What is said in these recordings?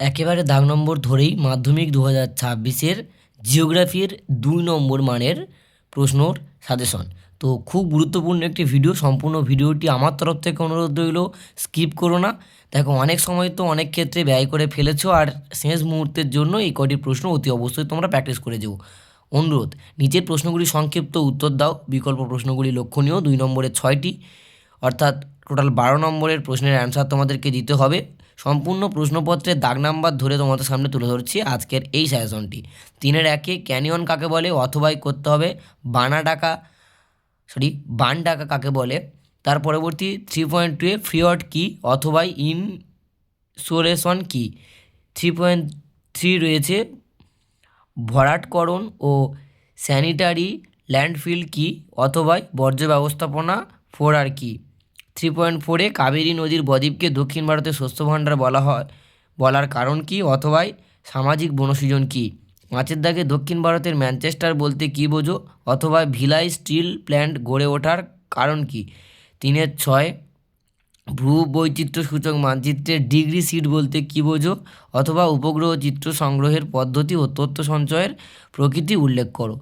একেবারে দাগ নম্বর ধরেই মাধ্যমিক দু হাজার ছাব্বিশের জিওগ্রাফির দুই নম্বর মানের প্রশ্নর সাজেশন। তো খুব গুরুত্বপূর্ণ একটি ভিডিও, সম্পূর্ণ ভিডিওটি আমার তরফ থেকে অনুরোধ রইল, স্কিপ করো না। দেখো, অনেক সময় তো অনেক ক্ষেত্রে ব্যয় করে ফেলেছো, আর শেষ মুহূর্তের জন্য এই কটি প্রশ্ন অতি অবশ্যই তোমরা প্র্যাকটিস করে যেও। অনুরোধ, নিচের প্রশ্নগুলি সংক্ষিপ্ত উত্তর দাও, বিকল্প প্রশ্নগুলি লক্ষণীয়, দুই নম্বরের ছয়টি, অর্থাৎ টোটাল বারো নম্বরের প্রশ্নের অ্যান্সার তোমাদেরকে দিতে হবে। সম্পূর্ণ প্রশ্নপত্রের দাগ নাম্বার ধরে তোমাদের সামনে তুলে ধরছি আজকের এই সাজেশনটি তিনের একে ক্যানিয়ন কাকে বলে, অথবাই করতে হবে বানা ডাকা সরি বান ডাকা কাকে বলে? তার পরবর্তী থ্রি পয়েন্ট টুয়ে ফ্রিওয়ার্ড কী, অথবাই ইনসোরেশন কী? থ্রি পয়েন্ট থ্রি রয়েছে ভরাটকরণ ও স্যানিটারি ল্যান্ডফিল কি, অথবাই বর্জ্য ব্যবস্থাপনা ফোর আর কি? থ্রি পয়েন্ট ফোরে কাবেরী নদীর বদ্বীপকে দক্ষিণ ভারতের শস্য ভাণ্ডার বলা হয়। বলার কারণ কি অথবাই সামাজিক বনসৃজন কি? মাছের দাগে দক্ষিণ ভারতের ম্যানচেস্টার বলতে কী বোঝো? অথবা ভিলাই স্টিল প্ল্যান্ট গড়ে ওঠার কারণ কি? তিনের ছয় ভূ বৈচিত্র্য সূচক মানচিত্রের ডিগ্রি সিট বলতে কী বোঝো? অথবা উপগ্রহ চিত্র সংগ্রহের পদ্ধতি ও তথ্য সঞ্চয়ের প্রকৃতি উল্লেখ করো।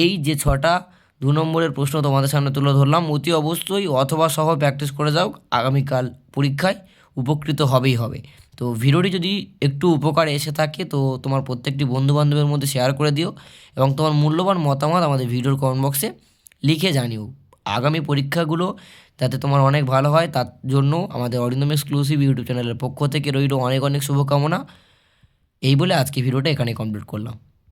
এই যে ছটা দু নম্বরের প্রশ্ন তোমাদের সামনে তুলে ধরলাম। অতি অবশ্যই অথবা সহ প্র্যাকটিস করে যাও, আগামীকাল পরীক্ষায় উপকৃত হবেই হবে। তো ভিডিওটি যদি একটু উপকারে এসে থাকে, তো তোমার প্রত্যেকটি বন্ধুবান্ধবের মধ্যে শেয়ার করে দিও এবং তোমার মূল্যবান মতামত আমাদের ভিডিওর কমেন্ট বক্সে লিখে জানিও। আগামী পরীক্ষাগুলো যাতে তোমার অনেক ভালো হয়, তার জন্য আমাদের অরিন্দম এক্সক্লুসিভ ইউটিউব চ্যানেলের পক্ষ থেকে রইল অনেক অনেক শুভকামনা। এই বলে আজকে ভিডিওটা এখানে কমপ্লিট করলাম।